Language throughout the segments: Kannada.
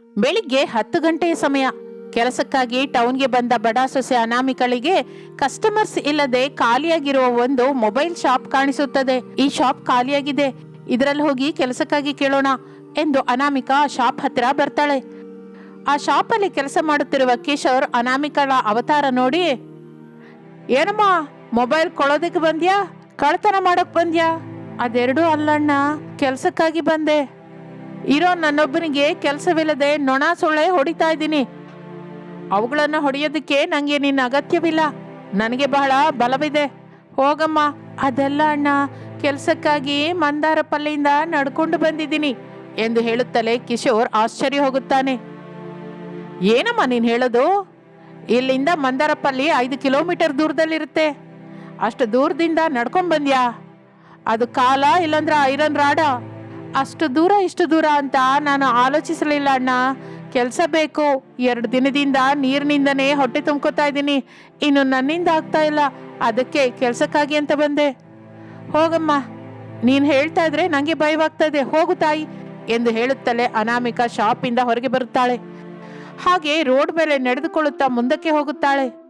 ಬೆಳಿಗ್ಗೆ ಹತ್ತು ಗಂಟೆಯ ಸಮಯ. ಕೆಲಸಕ್ಕಾಗಿ ಟೌನ್ಗೆ ಬಂದ ಬಡ ಸೊಸೆ ಅನಾಮಿಕಳಿಗೆ ಕಸ್ಟಮರ್ಸ್ ಇಲ್ಲದೆ ಖಾಲಿಯಾಗಿರುವ ಒಂದು ಮೊಬೈಲ್ ಶಾಪ್ ಕಾಣಿಸುತ್ತದೆ. ಈ ಶಾಪ್ ಖಾಲಿಯಾಗಿದೆ. ಇದರಲ್ಲಿ ಹೋಗಿ ಕೆಲಸಕ್ಕಾಗಿ ಕೇಳೋಣ ಎಂದು ಅನಾಮಿಕಾ ಶಾಪ್ ಹತ್ತಿರ ಬರ್ತಾಳೆ. ಆ ಶಾಪಲ್ಲಿ ಕೆಲಸ ಮಾಡುತ್ತಿರುವ ಕಿಶೋರ್ ಅನಾಮಿಕಳ ಅವತಾರ ನೋಡಿ, ಏನಮ್ಮ, ಮೊಬೈಲ್ ಕೊಳೋದಕ್ಕೆ ಬಂದ್ಯಾ? ಕಳ್ತನ ಮಾಡಕ್ ಬಂದ್ಯಾ? ಅದೆರಡೂ ಅಲ್ಲಣ್ಣ, ಕೆಲ್ಸಕ್ಕಾಗಿ ಬಂದೆ. ಇರೋ ನನ್ನೊಬ್ಬನಿಗೆ ಕೆಲಸವಿಲ್ಲದೆ ನೊಣ ಸೊಳ್ಳೆ ಹೊಡಿತಾ ಇದ್ದೀನಿ. ಅವುಗಳನ್ನು ಹೊಡೆಯೋದಕ್ಕೆ ನಂಗೆ ನಿನ್ನ ಅಗತ್ಯವಿಲ್ಲ. ನನಗೆ ಬಹಳ ಬಲವಿದೆ. ಹೋಗಮ್ಮ. ಅದೆಲ್ಲ ಅಣ್ಣ, ಕೆಲಸಕ್ಕಾಗಿ ಮಂದಾರ ಪಲ್ಲೆಯಿಂದ ನಡ್ಕೊಂಡು ಬಂದಿದ್ದೀನಿ ಎಂದು ಹೇಳುತ್ತಲೇ ಕಿಶೋರ್ ಆಶ್ಚರ್ಯ ಹೋಗುತ್ತಾನೆ. ಏನಮ್ಮ ನೀನು ಹೇಳೋದು? ಇಲ್ಲಿಂದ ಮಂದಾರಪಲ್ಲಿ ಐದು ಕಿಲೋಮೀಟರ್ ದೂರದಲ್ಲಿರುತ್ತೆ. ಅಷ್ಟು ದೂರದಿಂದ ನಡ್ಕೊಂಡ್ ಬಂದ್ಯಾ? ಅದು ಕಾಲ ಇಲ್ಲಂದ್ರ ಐರನ್ ರಾಡ. ಅಷ್ಟು ದೂರ, ಇಷ್ಟು ದೂರ ಅಂತ ನಾನು ಆಲೋಚಿಸಲಿಲ್ಲ ಅಣ್ಣ. ಕೆಲಸ ಬೇಕು. ಎರಡು ದಿನದಿಂದ ನೀರಿನಿಂದನೇ ಹೊಟ್ಟೆ ತುಂಬ್ಕೋತಾ ಇದ್ದೀನಿ. ಇನ್ನು ನನ್ನಿಂದ ಆಗ್ತಾ ಇಲ್ಲ. ಅದಕ್ಕೆ ಕೆಲಸಕ್ಕಾಗಿ ಅಂತ ಬಂದೆ. ಹೋಗಮ್ಮ. ನೀನು ಹೇಳ್ತಾ ಇದ್ರೆ ನನಗೆ ಭಯವಾಗ್ತಾ ಇದೆ. ಹೋಗು ತಾಯಿ ಎಂದು ಹೇಳುತ್ತಲೇ ಅನಾಮಿಕಾ ಶಾಪಿಂದ ಹೊರಗೆ ಬರುತ್ತಾಳೆ. ಹಾಗೆ ರೋಡ್ ಮೇಲೆ ನಡೆದುಕೊಳ್ಳುತ್ತಾ ಮುಂದಕ್ಕೆ ಹೋಗುತ್ತಾಳೆ.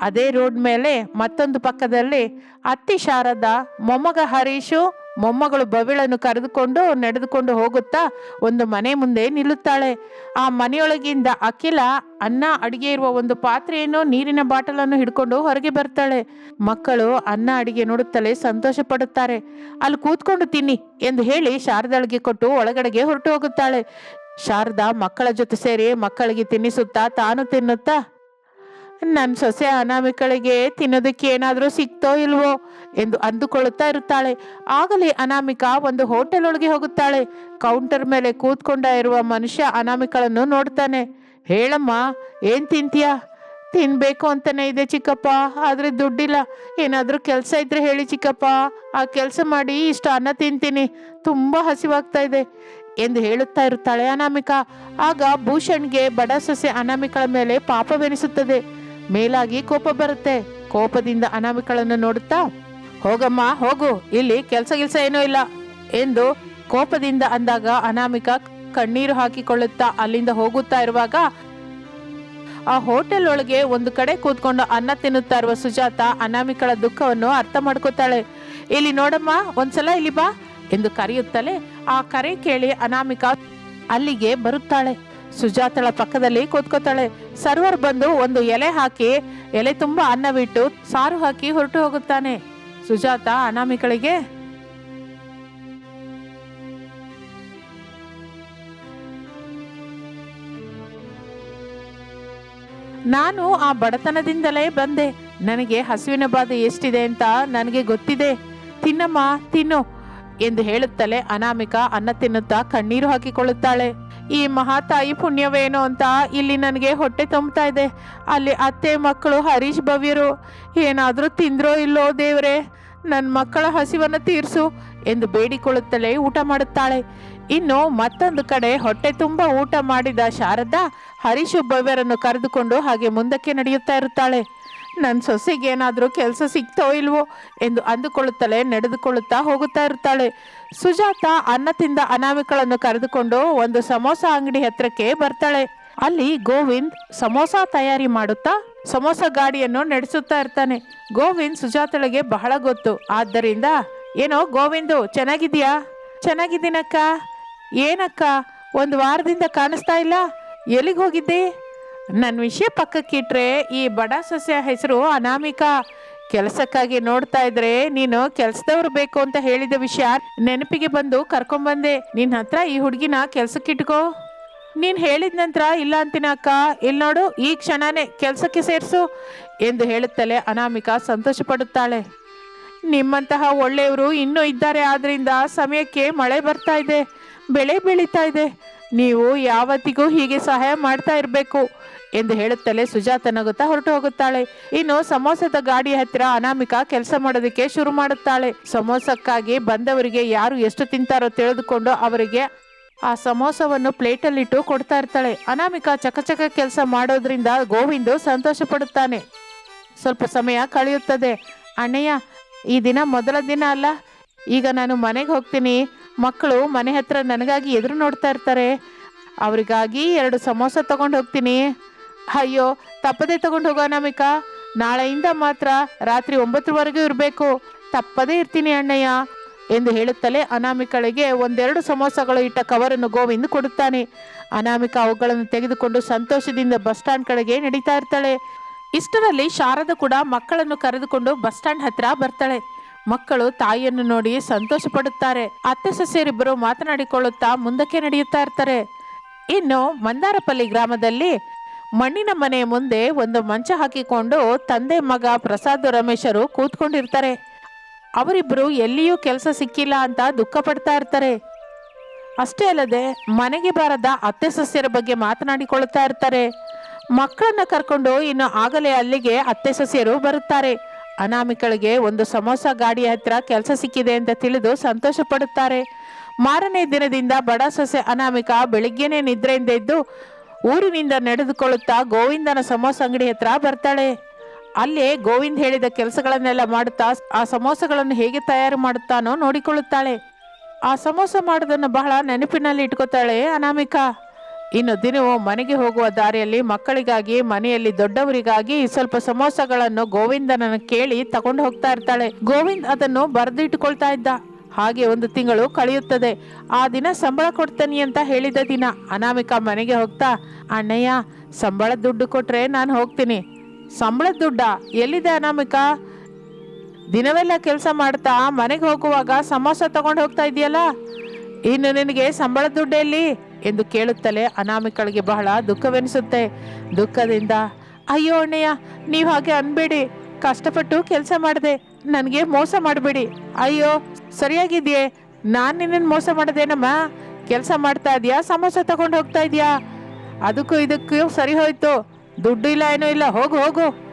ಅದೇ ರೋಡ್ ಮೇಲೆ ಮತ್ತೊಂದು ಪಕ್ಕದಲ್ಲಿ ಅತ್ತಿ ಶಾರದ ಮೊಮ್ಮಗ ಹರೀಶು ಮೊಮ್ಮಗಳು ಬವಿಳನ್ನು ಕರೆದುಕೊಂಡು ನಡೆದುಕೊಂಡು ಹೋಗುತ್ತಾ ಒಂದು ಮನೆ ಮುಂದೆ ನಿಲ್ಲುತ್ತಾಳೆ. ಆ ಮನೆಯೊಳಗಿಂದ ಅಖಿಲ ಅನ್ನ ಅಡಿಗೆ ಇರುವ ಒಂದು ಪಾತ್ರೆಯನ್ನು ನೀರಿನ ಬಾಟಲನ್ನು ಹಿಡ್ಕೊಂಡು ಹೊರಗೆ ಬರ್ತಾಳೆ. ಮಕ್ಕಳು ಅನ್ನ ಅಡಿಗೆ ನೋಡುತ್ತಲೇ ಸಂತೋಷ ಪಡುತ್ತಾರೆ ಅಲ್ಲಿ ಕೂತ್ಕೊಂಡು ತಿನ್ನಿ ಎಂದು ಹೇಳಿ ಶಾರದಳಿಗೆ ಕೊಟ್ಟು ಒಳಗಡೆಗೆ ಹೊರಟು ಹೋಗುತ್ತಾಳೆ. ಶಾರದಾ ಮಕ್ಕಳ ಜೊತೆ ಸೇರಿ ಮಕ್ಕಳಿಗೆ ತಿನ್ನಿಸುತ್ತಾ ತಾನು ತಿನ್ನುತ್ತಾ ನನ್ನ ಸೊಸೆ ಅನಾಮಿಕಳಿಗೆ ತಿನ್ನೋದಕ್ಕೆ ಏನಾದರೂ ಸಿಕ್ತೋ ಇಲ್ವೋ ಎಂದು ಅಂದುಕೊಳ್ಳುತ್ತಾ ಇರುತ್ತಾಳೆ. ಆಗಲೇ ಅನಾಮಿಕ ಒಂದು ಹೋಟೆಲ್ ಒಳಗೆ ಹೋಗುತ್ತಾಳೆ. ಕೌಂಟರ್ ಮೇಲೆ ಕೂತ್ಕೊಂಡ ಇರುವ ಮನುಷ್ಯ ಅನಾಮಿಕಳನ್ನು ನೋಡ್ತಾನೆ. ಹೇಳಮ್ಮ, ಏನ್ ತಿಂತೀಯಾ? ತಿನ್ಬೇಕು ಅಂತಾನೆ ಇದೆ ಚಿಕ್ಕಪ್ಪ, ಆದ್ರೆ ದುಡ್ಡಿಲ್ಲ. ಏನಾದರೂ ಕೆಲಸ ಇದ್ರೆ ಹೇಳಿ ಚಿಕ್ಕಪ್ಪ. ಆ ಕೆಲಸ ಮಾಡಿ ಇಷ್ಟು ಅನ್ನ ತಿಂತೀನಿ. ತುಂಬಾ ಹಸಿವಾಗ್ತಾ ಇದೆ, ಎಂದು ಹೇಳುತ್ತಾ ಇರುತ್ತಾಳೆ ಅನಾಮಿಕ. ಆಗ ಭೂಷಣ್ಗೆ ಬಡ ಸೊಸೆ ಅನಾಮಿಕಳ ಮೇಲೆ ಪಾಪವೆನಿಸುತ್ತದೆ. ಮೇಲಾಗಿ ಕೋಪ ಬರುತ್ತೆ. ಕೋಪದಿಂದ ಅನಾಮಿಕಳನ್ನು ನೋಡುತ್ತಾ, ಹೋಗಮ್ಮ, ಹೋಗು, ಇಲ್ಲಿ ಕೆಲಸ ಗಿಲ್ಸ ಏನೂ ಇಲ್ಲ ಎಂದು ಕೋಪದಿಂದ ಅಂದಾಗ ಅನಾಮಿಕ ಕಣ್ಣೀರು ಹಾಕಿಕೊಳ್ಳುತ್ತಾ ಅಲ್ಲಿಂದ ಹೋಗುತ್ತಾ ಇರುವಾಗ ಆ ಹೋಟೆಲ್ ಒಳಗೆ ಒಂದು ಕಡೆ ಕೂತ್ಕೊಂಡು ಅನ್ನ ತಿನ್ನುತ್ತಾ ಇರುವ ಸುಜಾತ ಅನಾಮಿಕಳ ದುಃಖವನ್ನು ಅರ್ಥ ಮಾಡ್ಕೋತಾಳೆ. ಇಲ್ಲಿ ನೋಡಮ್ಮ, ಒಂದ್ಸಲ ಇಲ್ಲಿ ಬಾ ಎಂದು ಕರೆಯುತ್ತಲೇ ಆ ಕರೆ ಕೇಳಿ ಅನಾಮಿಕ ಅಲ್ಲಿಗೆ ಬರುತ್ತಾಳೆ. ಸುಜಾತಳ ಪಕ್ಕದಲ್ಲಿ ಕೂತ್ಕೋತಾಳೆ. ಸರ್ವರ್ ಬಂದು ಒಂದು ಎಲೆ ಹಾಕಿ, ಎಲೆ ತುಂಬಾ ಅನ್ನವಿಟ್ಟು ಸಾರು ಹಾಕಿ ಹೊರಟು ಹೋಗುತ್ತಾನೆ. ಸುಜಾತ ಅನಾಮಿಕಳಿಗೆ, ನಾನು ಆ ಬಡತನದಿಂದಲೇ ಬಂದೆ. ನನಗೆ ಹಸುವಿನ ಬಾಧೆ ಎಷ್ಟಿದೆ ಅಂತ ನನಗೆ ಗೊತ್ತಿದೆ. ತಿನ್ನಮ್ಮ, ತಿನ್ನು, ಎಂದು ಹೇಳುತ್ತಲೇ ಅನಾಮಿಕಾ ಅನ್ನ ತಿನ್ನುತ್ತಾ ಕಣ್ಣೀರು ಹಾಕಿಕೊಳ್ಳುತ್ತಾಳೆ. ಈ ಮಹಾ ತಾಯಿ ಪುಣ್ಯವೇನೋ ಅಂತ ಇಲ್ಲಿ ನನಗೆ ಹೊಟ್ಟೆ ತುಂಬ್ತಾ ಇದೆ. ಅಲ್ಲಿ ಅತ್ತೆ ಮಕ್ಕಳು ಹರೀಶ್ ಭವ್ಯರು, ಏನಾದರೂ ತಿಂದ್ರೋ ಇಲ್ಲೋ ದೇವರೇ ನನ್ನ ಮಕ್ಕಳ ಹಸಿವನ್ನು ತೀರಿಸು ಎಂದು ಬೇಡಿಕೊಳ್ಳುತ್ತಲೇ ಊಟ ಮಾಡುತ್ತಾಳೆ. ಇನ್ನು ಮತ್ತೊಂದು ಕಡೆ ಹೊಟ್ಟೆ ತುಂಬ ಊಟ ಮಾಡಿದ ಶಾರದಾ ಹರೀಶ್ ಭವ್ಯರನ್ನು ಕರೆದುಕೊಂಡು ಹಾಗೆ ಮುಂದಕ್ಕೆ ನಡೆಯುತ್ತಾ ಇರುತ್ತಾಳೆ. ನನ್ನ ಸೊಸೆಗೆ ಏನಾದರೂ ಕೆಲಸ ಸಿಗ್ತೋ ಇಲ್ವೋ ಎಂದು ಅಂದುಕೊಳ್ಳುತ್ತಲೇ ನಡೆದುಕೊಳ್ಳುತ್ತಾ ಹೋಗುತ್ತಾ ಇರ್ತಾಳೆ ಸುಜಾತ ಅನ್ನ ತಿಂದ ಅನಾಮಿಕಳನ್ನು ಕರೆದುಕೊಂಡು ಒಂದು ಸಮೋಸ ಅಂಗಡಿ ಹತ್ರಕ್ಕೆ ಬರ್ತಾಳೆ. ಅಲ್ಲಿ ಗೋವಿಂದ್ ಸಮೋಸ ತಯಾರಿ ಮಾಡುತ್ತಾ ಸಮೋಸ ಗಾಡಿಯನ್ನು ನಡೆಸುತ್ತಾ ಇರ್ತಾನೆ. ಗೋವಿಂದ್ ಸುಜಾತಳಿಗೆ ಬಹಳ ಗೊತ್ತು. ಆದ್ದರಿಂದ, ಏನೋ ಗೋವಿಂದು ಚೆನ್ನಾಗಿದ್ಯಾ ಚೆನ್ನಾಗಿದ್ದೀನಕ್ಕ. ಏನಕ್ಕ? ಒಂದು ವಾರದಿಂದ ಕಾಣಿಸ್ತಾ ಇಲ್ಲ? ಎಲ್ಲಿಗೆ ಹೋಗಿದ್ದೆ? ನನ್ನ ವಿಷಯ ಪಕ್ಕಕ್ಕಿಟ್ರೆ ಈ ಬಡ ಸಸ್ಯ ಹೆಸರು ಅನಾಮಿಕಾ. ಕೆಲಸಕ್ಕಾಗಿ ನೋಡ್ತಾ ಇದ್ರೆ ನೀನು ಕೆಲ್ಸದವ್ರು ಬೇಕು ಅಂತ ಹೇಳಿದ ವಿಷಯ ನೆನಪಿಗೆ ಬಂದು ಕರ್ಕೊಂಬಂದೆ ನಿನ್ನ ಹತ್ರ ಈ ಹುಡುಗಿನ ಕೆಲ್ಸಕ್ಕಿಟ್ಕೋ ನೀನು ಹೇಳಿದ ನಂತರ ಇಲ್ಲ ಅಂತಿನ ಅಕ್ಕ. ಇಲ್ಲಿ ನೋಡು, ಈ ಕ್ಷಣನೇ ಕೆಲಸಕ್ಕೆ ಸೇರಿಸು ಎಂದು ಹೇಳುತ್ತಲೇ ಅನಾಮಿಕಾ ಸಂತೋಷ ಪಡುತ್ತಾಳೆ ನಿಮ್ಮಂತಹ ಒಳ್ಳೆಯವರು ಇನ್ನೂ ಇದ್ದಾರೆ ಆದ್ರಿಂದ ಸಮಯಕ್ಕೆ ಮಳೆ ಬರ್ತಾ ಇದೆ, ಬೆಳೆ ಬೆಳೀತಾ ಇದೆ. ನೀವು ಯಾವತ್ತಿಗೂ ಹೀಗೆ ಸಹಾಯ ಮಾಡ್ತಾ ಇರಬೇಕು. ಎಂದು ಹೇಳುತ್ತಲೇ ಸುಜಾತ ನಗುತ್ತಾ ಹೊರಟು ಹೋಗುತ್ತಾಳೆ. ಇನ್ನು ಸಮೋಸದ ಗಾಡಿ ಹತ್ತಿರ ಅನಾಮಿಕಾ ಕೆಲಸ ಮಾಡೋದಕ್ಕೆ ಶುರು ಮಾಡುತ್ತಾಳೆ. ಸಮೋಸಕ್ಕಾಗಿ ಬಂದವರಿಗೆ ಯಾರು ಎಷ್ಟು ತಿಂತಾರೋ ತಿಳಿದುಕೊಂಡು ಅವರಿಗೆ ಆ ಸಮೋಸವನ್ನು ಪ್ಲೇಟಲ್ಲಿಟ್ಟು ಕೊಡ್ತಾ ಇರ್ತಾಳೆ. ಅನಾಮಿಕಾ ಚಕಚಕ ಕೆಲಸ ಮಾಡೋದ್ರಿಂದ ಗೋವಿಂದು ಸಂತೋಷ ಪಡುತ್ತಾನೆ ಸ್ವಲ್ಪ ಸಮಯ ಕಳೆಯುತ್ತದೆ. ಅಣ್ಣಯ್ಯ, ಈ ದಿನ ಮೊದಲ ದಿನ ಅಲ್ಲ. ಈಗ ನಾನು ಮನೆಗೆ ಹೋಗ್ತೀನಿ. ಮಕ್ಕಳು ಮನೆ ಹತ್ರ ನನಗಾಗಿ ಎದುರು ನೋಡ್ತಾ ಇರ್ತಾರೆ. ಅವರಿಗಾಗಿ ಎರಡು ಸಮೋಸ ತಗೊಂಡು ಹೋಗ್ತೀನಿ. ಅಯ್ಯೋ, ತಪ್ಪದೆ ತಗೊಂಡು ಹೋಗೋಣ ಮಿಕ ನಾಳೆಯಿಂದ ಮಾತ್ರ ರಾತ್ರಿ ಒಂಬತ್ತರವರೆಗೂ ಇರಬೇಕು. ತಪ್ಪದೇ ಇರ್ತೀನಿ ಅಣ್ಣಯ್ಯ ಎಂದು ಹೇಳುತ್ತಲೇ ಅನಾಮಿಕಳಿಗೆ ಒಂದೆರಡು ಸಮೋಸಗಳು ಇಟ್ಟ ಕವರನ್ನು ಗೋವಿಂದ ಕೊಡುತ್ತಾನೆ. ಅನಾಮಿಕ ಅವುಗಳನ್ನು ತೆಗೆದುಕೊಂಡು ಸಂತೋಷದಿಂದ ಬಸ್ ಸ್ಟ್ಯಾಂಡ್ ಕಡೆಗೆ ನಡೀತಾ ಇರ್ತಾಳೆ. ಇಷ್ಟರಲ್ಲಿ ಶಾರದ ಕೂಡ ಮಕ್ಕಳನ್ನು ಕರೆದುಕೊಂಡು ಬಸ್ ಸ್ಟ್ಯಾಂಡ್ ಹತ್ರ ಬರ್ತಾಳೆ. ಮಕ್ಕಳು ತಾಯಿಯನ್ನು ನೋಡಿ ಸಂತೋಷ ಪಡುತ್ತಾರೆ. ಅತ್ತೆ ಸಸ್ಯರಿಬ್ಬರು ಮಾತನಾಡಿಕೊಳ್ಳುತ್ತಾ ಮುಂದಕ್ಕೆ ನಡೆಯುತ್ತಾ ಇರ್ತಾರೆ. ಇನ್ನು ಮಂದಾರಪಲ್ಲಿ ಗ್ರಾಮದಲ್ಲಿ ಮಣ್ಣಿನ ಮನೆಯ ಮುಂದೆ ಒಂದು ಮಂಚ ಹಾಕಿಕೊಂಡು ತಂದೆ ಮಗ ಪ್ರಸಾದ್ ರಮೇಶರು ಕೂತ್ಕೊಂಡಿರ್ತಾರೆ. ಅವರಿಬ್ಬರು ಎಲ್ಲಿಯೂ ಕೆಲಸ ಸಿಕ್ಕಿಲ್ಲ ಅಂತ ದುಃಖ ಪಡ್ತಾ ಇರ್ತಾರೆ. ಅಷ್ಟೇ ಅಲ್ಲದೆ ಮನೆಗೆ ಬಾರದ ಅತ್ತೆ ಸಸ್ಯರ ಬಗ್ಗೆ ಮಾತನಾಡಿಕೊಳ್ಳುತ್ತಾ ಇರ್ತಾರೆ. ಮಕ್ಕಳನ್ನ ಕರ್ಕೊಂಡು ಇನ್ನು ಆಗಲೇ ಅಲ್ಲಿಗೆ ಅತ್ತೆ ಸಸ್ಯರು ಬರುತ್ತಾರೆ. ಅನಾಮಿಕಳಿಗೆ ಒಂದು ಸಮೋಸ ಗಾಡಿಯ ಹತ್ರ ಕೆಲಸ ಸಿಕ್ಕಿದೆ ಅಂತ ತಿಳಿದು ಸಂತೋಷ ಪಡುತ್ತಾರೆ. ಮಾರನೇ ದಿನದಿಂದ ಬಡ ಸೊಸೆ ಅನಾಮಿಕ ಬೆಳಿಗ್ಗೆನೆ ನಿದ್ರೆಯಿಂದ ಎದ್ದು ಊರಿನಿಂದ ನಡೆದುಕೊಳ್ಳುತ್ತಾ ಗೋವಿಂದನ ಸಮೋಸ ಅಂಗಡಿ ಹತ್ರ ಬರ್ತಾಳೆ. ಅಲ್ಲೇ ಗೋವಿಂದ್ ಹೇಳಿದ ಕೆಲಸಗಳನ್ನೆಲ್ಲ ಮಾಡುತ್ತಾ ಆ ಸಮೋಸಗಳನ್ನು ಹೇಗೆ ತಯಾರು ಮಾಡುತ್ತಾನೋ ನೋಡಿಕೊಳ್ಳುತ್ತಾಳೆ. ಆ ಸಮೋಸ ಮಾಡೋದನ್ನು ಬಹಳ ನೆನಪಿನಲ್ಲಿ ಇಟ್ಕೋತಾಳೆ ಅನಾಮಿಕಾ. ಇನ್ನು ದಿನವೂ ಮನೆಗೆ ಹೋಗುವ ದಾರಿಯಲ್ಲಿ ಮಕ್ಕಳಿಗಾಗಿ, ಮನೆಯಲ್ಲಿ ದೊಡ್ಡವರಿಗಾಗಿ ಸ್ವಲ್ಪ ಸಮೋಸಗಳನ್ನು ಗೋವಿಂದನನ್ನು ಕೇಳಿ ತಗೊಂಡು ಹೋಗ್ತಾ ಇರ್ತಾಳೆ. ಗೋವಿಂದ್ ಅದನ್ನು ಬರೆದಿಟ್ಟುಕೊಳ್ತಾ ಇದ್ದ. ಹಾಗೆ ಒಂದು ತಿಂಗಳು ಕಳೆಯುತ್ತದೆ. ಆ ದಿನ ಸಂಬಳ ಕೊಡ್ತೇನೆ ಅಂತ ಹೇಳಿದ ದಿನ ಅನಾಮಿಕಾ ಮನೆಗೆ ಹೋಗ್ತಾ, ಅಣ್ಣಯ್ಯ, ಸಂಬಳ ದುಡ್ಡು ಕೊಟ್ರೆ ನಾನು ಹೋಗ್ತೀನಿ. ಸಂಬಳ ದುಡ್ಡ? ಎಲ್ಲಿದೆ ಅನಾಮಿಕಾ? ದಿನವೆಲ್ಲ ಕೆಲಸ ಮಾಡ್ತಾ ಮನೆಗೆ ಹೋಗುವಾಗ ಸಮೋಸ ತಗೊಂಡು ಹೋಗ್ತಾ ಇದೆಯಲ್ಲ ಇನ್ನು ನಿನಗೆ ಸಂಬಳ ದುಡ್ಡು ಎಲ್ಲಿ? ಎಂದು ಕೇಳುತ್ತಲೇ ಅನಾಮಿಕಳಿಗೆ ಬಹಳ ದುಃಖವೆನಿಸುತ್ತೆ. ದುಃಖದಿಂದ, ಅಯ್ಯೋ ಅಣ್ಣಯ್ಯ, ನೀವು ಹಾಗೆ ಅನ್ಬೇಡಿ. ಕಷ್ಟಪಟ್ಟು ಕೆಲಸ ಮಾಡಿದೆ. ನನಗೆ ಮೋಸ ಮಾಡಬೇಡಿ. ಅಯ್ಯೋ ಸರಿಯಾಗಿದೆಯೇ? ನಾನು ನಿನ್ನನ್ನು ಮೋಸ ಮಾಡದೇನಮ್ಮ? ಕೆಲಸ ಮಾಡ್ತಾ ಇದೆಯಾ? ಸಮೋಸ ತಗೊಂಡು ಹೋಗ್ತಾ ಇದೆಯಾ? ಅದಕ್ಕೂ ಇದಕ್ಕೂ ಸರಿ ಹೋಯ್ತು. ದುಡ್ಡು ಇಲ್ಲ, ಏನೂ ಇಲ್ಲ. ಹೋಗು ಹೋಗು.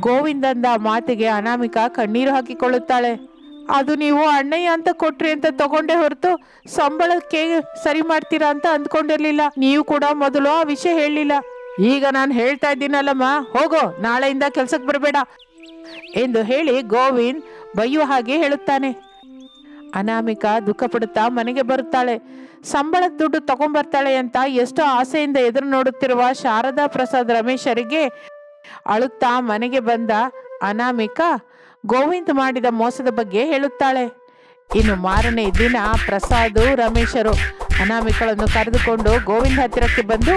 ಗೋವಿಂದಂದ ಮಾತಿಗೆ ಅನಾಮಿಕ ಕಣ್ಣೀರು ಹಾಕಿಕೊಳ್ಳುತ್ತಾಳೆ. ಅದು ನೀವು ಅಣ್ಣಯ್ಯ ಅಂತ ಕೊಟ್ರಿ ಅಂತ ತಗೊಂಡೆ ಹೊರತು ಸಂಬಳಕ್ಕೆ ಸರಿ ಮಾಡ್ತೀರಾ ಅಂತ ಅಂದ್ಕೊಂಡಿರ್ಲಿಲ್ಲ. ನೀವು ಕೂಡ ಮೊದಲು ಆ ವಿಷಯ ಹೇಳಲಿಲ್ಲ. ಈಗ ನಾನು ಹೇಳ್ತಾ ಇದ್ದೀನಲ್ಲಮ್ಮ. ಹೋಗೋ, ನಾಳೆಯಿಂದ ಕೆಲ್ಸಕ್ಕೆ ಬರಬೇಡ ಎಂದು ಹೇಳಿ ಗೋವಿಂದ್ ಬೈಯುವ ಹಾಗೆ ಹೇಳುತ್ತಾನೆ. ಅನಾಮಿಕಾ ದುಃಖ ಪಡುತ್ತಾ ಮನೆಗೆ ಬರುತ್ತಾಳೆ. ಸಂಬಳದ ದುಡ್ಡು ತಗೊಂಬರ್ತಾಳೆ ಅಂತ ಎಷ್ಟೋ ಆಸೆಯಿಂದ ಎದುರು ನೋಡುತ್ತಿರುವ ಶಾರದಾ ಪ್ರಸಾದ್ ರಮೇಶರಿಗೆ ಅಳುತ್ತಾ ಮನೆಗೆ ಬಂದ ಅನಾಮಿಕ ಗೋವಿಂದ್ ಮಾಡಿದ ಮೋಸದ ಬಗ್ಗೆ ಹೇಳುತ್ತಾಳೆ. ಇನ್ನು ಮಾರನೇ ದಿನ ಪ್ರಸಾದ್, ರಮೇಶರು ಅನಾಮಿಕಳನ್ನು ಕರೆದುಕೊಂಡು ಗೋವಿಂದ ಹತ್ತಿರಕ್ಕೆ ಬಂದು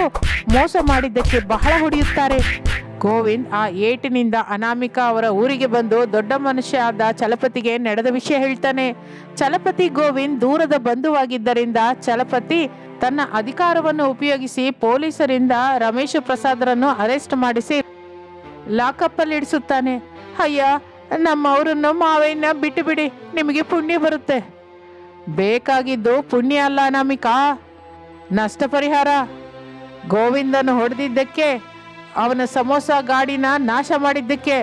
ಮೋಸ ಮಾಡಿದ್ದಕ್ಕೆ ಬಹಳ ಹೊಡೆಯುತ್ತಾರೆ. ಗೋವಿಂದ್ ಆ ಏಟಿನಿಂದ ಅನಾಮಿಕಾ ಅವರ ಊರಿಗೆ ಬಂದು ದೊಡ್ಡ ಮನುಷ್ಯ ಆದ ಚಲಪತಿಗೆ ನಡೆದ ವಿಷಯ ಹೇಳ್ತಾನೆ. ಚಲಪತಿ ಗೋವಿಂದ್ ದೂರದ ಬಂಧುವಾಗಿದ್ದರಿಂದ ಚಲಪತಿ ತನ್ನ ಅಧಿಕಾರವನ್ನು ಉಪಯೋಗಿಸಿ ಪೊಲೀಸರಿಂದ ರಮೇಶ್ ಪ್ರಸಾದ್ರನ್ನು ಅರೆಸ್ಟ್ ಮಾಡಿಸಿ ಲಾಕಪ್ ಅಲ್ಲಿ ಇಡಿಸುತ್ತಾನೆ. ಅಯ್ಯ ನಮ್ಮವರನ್ನು ಮಾವಯ್ಯನ ಬಿಟ್ಟು ಬಿಡಿ, ನಿಮಗೆ ಪುಣ್ಯ ಬರುತ್ತೆ. ಬೇಕಾಗಿದ್ದು ಪುಣ್ಯ ಅಲ್ಲ ಅನಾಮಿಕಾ. ನಷ್ಟ ಪರಿಹಾರ. ಗೋವಿಂದನ್ನು ಹೊಡೆದಿದ್ದಕ್ಕೆ ಅವನ ಸಮೋಸ ಗಾಡಿನ ನಾಶ ಮಾಡಿದ್ದಕ್ಕೆ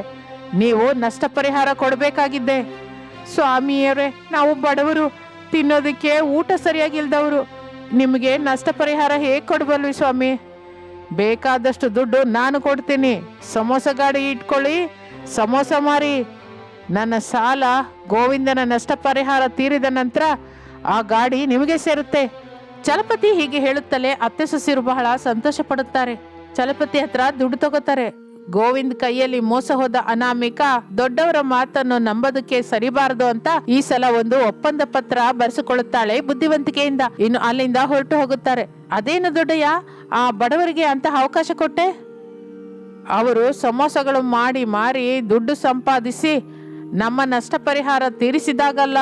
ನೀವು ನಷ್ಟ ಪರಿಹಾರ ಕೊಡಬೇಕಾಗಿದ್ದೆ ಸ್ವಾಮಿಯವರೇ ನಾವು ಬಡವರು, ತಿನ್ನೋದಕ್ಕೆ ಊಟ ಸರಿಯಾಗಿಲ್ದವರು, ನಿಮಗೆ ನಷ್ಟ ಪರಿಹಾರ ಹೇಗೆ ಕೊಡಬಲ್ವಿ ಸ್ವಾಮಿ? ಬೇಕಾದಷ್ಟು ದುಡ್ಡು ನಾನು ಕೊಡ್ತೀನಿ. ಸಮೋಸ ಗಾಡಿ ಇಟ್ಕೊಳ್ಳಿ, ಸಮೋಸ ಮಾರಿ. ನನ್ನ ಸಾಲ ಗೋವಿಂದನ ನಷ್ಟ ಪರಿಹಾರ ತೀರಿದ ನಂತರ ಆ ಗಾಡಿ ನಿಮಗೆ ಸೇರುತ್ತೆ. ಚಲಪತಿ ಹೀಗೆ ಹೇಳುತ್ತಲೇ ಅತ್ತೆ ಸೊಸಿರು ಬಹಳ ಸಂತೋಷ ಪಡುತ್ತಾರೆ ಚಲಪತಿ ಹತ್ರ ದುಡ್ಡು ತಗೋತಾರೆ. ಗೋವಿಂದ್ ಕೈಯಲ್ಲಿ ಮೋಸ ಹೋದ ಅನಾಮಿಕ ದೊಡ್ಡವರ ಮಾತನ್ನು ನಂಬೋದಕ್ಕೆ ಸರಿಬಾರದು ಅಂತ ಈ ಸಲ ಒಂದು ಒಪ್ಪಂದ ಪತ್ರ ಬರೆಸಿಕೊಳ್ಳುತ್ತಾಳೆ ಬುದ್ಧಿವಂತಿಕೆಯಿಂದ. ಇನ್ನು ಅಲ್ಲಿಂದ ಹೊರಟು ಹೋಗುತ್ತಾರೆ. ಅದೇನು ದೊಡ್ಡಯ್ಯ? ಆ ಬಡವರಿಗೆ ಅಂತ ಅವಕಾಶ ಕೊಟ್ಟೆ? ಅವರು ಸಮೋಸಗಳು ಮಾಡಿ ಮಾರಿ ದುಡ್ಡು ಸಂಪಾದಿಸಿ ನಮ್ಮ ನಷ್ಟ ಪರಿಹಾರ ತೀರಿಸಿದಾಗಲ್ಲ.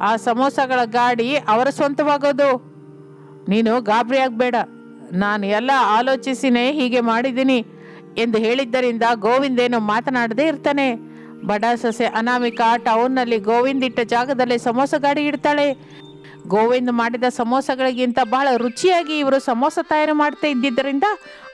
ಆ ಸಮೋಸಗಳ ಗಾಡಿ ಅವರ ಸ್ವಂತವಾಗೋದು. ನೀನು ಗಾಬರಿ ಆಗಬೇಡ. ನಾನು ಎಲ್ಲ ಆಲೋಚಿಸಿನೇ ಹೀಗೆ ಮಾಡಿದ್ದೀನಿ ಎಂದು ಹೇಳಿದ್ದರಿಂದ ಗೋವಿಂದೇನು ಮಾತನಾಡದೇ ಇರ್ತಾನೆ. ಬಡ ಸೊಸೆ ಅನಾಮಿಕಾ ಟೌನ್ನಲ್ಲಿ ಗೋವಿಂದ್ ಇಟ್ಟ ಜಾಗದಲ್ಲಿ ಸಮೋಸ ಗಾಡಿ ಇಡ್ತಾಳೆ. ಗೋವಿಂದ್ ಮಾಡಿದ ಸಮೋಸಗಳಿಗಿಂತ ಬಹಳ ರುಚಿಯಾಗಿ ಇವರು ಸಮೋಸ ತಯಾರು ಮಾಡ್ತಾ ಇದ್ದಿದ್ದರಿಂದ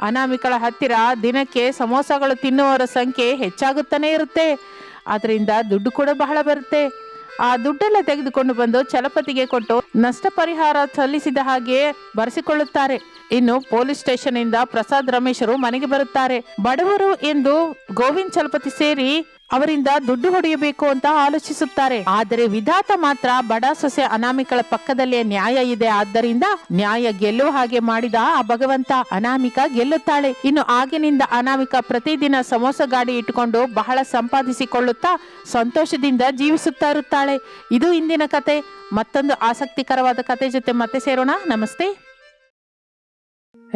ಅನಾಮಿಕಳ ಹತ್ತಿರ ದಿನಕ್ಕೆ ಸಮೋಸಗಳು ತಿನ್ನುವವರ ಸಂಖ್ಯೆ ಹೆಚ್ಚಾಗುತ್ತಾನೆ ಇರುತ್ತೆ. ಅದರಿಂದ ದುಡ್ಡು ಕೂಡ ಬಹಳ ಬರುತ್ತೆ. ಆ ದುಡ್ಡೆಲ್ಲ ತೆಗೆದುಕೊಂಡು ಬಂದು ಚಲಪತಿಗೆ ಕೊಟ್ಟು ನಷ್ಟ ಪರಿಹಾರ ಸಲ್ಲಿಸಿದ ಹಾಗೆ ಬರೆಸಿಕೊಳ್ಳುತ್ತಾರೆ. ಇನ್ನು ಪೊಲೀಸ್ ಸ್ಟೇಷನ್ ಇಂದ ಪ್ರಸಾದ್ ರಮೇಶರು ಮನೆಗೆ ಬರುತ್ತಾರೆ. ಬಡವರು ಎಂದು ಗೋವಿಂದ್ ಚಲಪತಿ ಸೇರಿ ಅವರಿಂದ ದುಡ್ಡು ಹೊಡೆಯಬೇಕು ಅಂತ ಆಲೋಚಿಸುತ್ತಾರೆ. ಆದರೆ ವಿಧಾತ ಮಾತ್ರ ಬಡ ಸೊಸೆ ಅನಾಮಿಕಳ ಪಕ್ಕದಲ್ಲೇ ನ್ಯಾಯ ಇದೆ. ಆದ್ದರಿಂದ ನ್ಯಾಯ ಗೆಲ್ಲುವ ಹಾಗೆ ಮಾಡಿದ ಆ ಭಗವಂತ ಅನಾಮಿಕ ಗೆಲ್ಲುತ್ತಾಳೆ. ಇನ್ನು ಆಗಿನಿಂದ ಅನಾಮಿಕ ಪ್ರತಿದಿನ ಸಮೋಸ ಗಾಡಿ ಇಟ್ಟುಕೊಂಡು ಬಹಳ ಸಂಪಾದಿಸಿಕೊಳ್ಳುತ್ತಾ ಸಂತೋಷದಿಂದ ಜೀವಿಸುತ್ತಾ ಇರುತ್ತಾಳೆ. ಇದು ಇಂದಿನ ಕತೆ. ಮತ್ತೊಂದು ಆಸಕ್ತಿಕರವಾದ ಕತೆ ಜೊತೆ ಮತ್ತೆ ಸೇರೋಣ. ನಮಸ್ತೆ.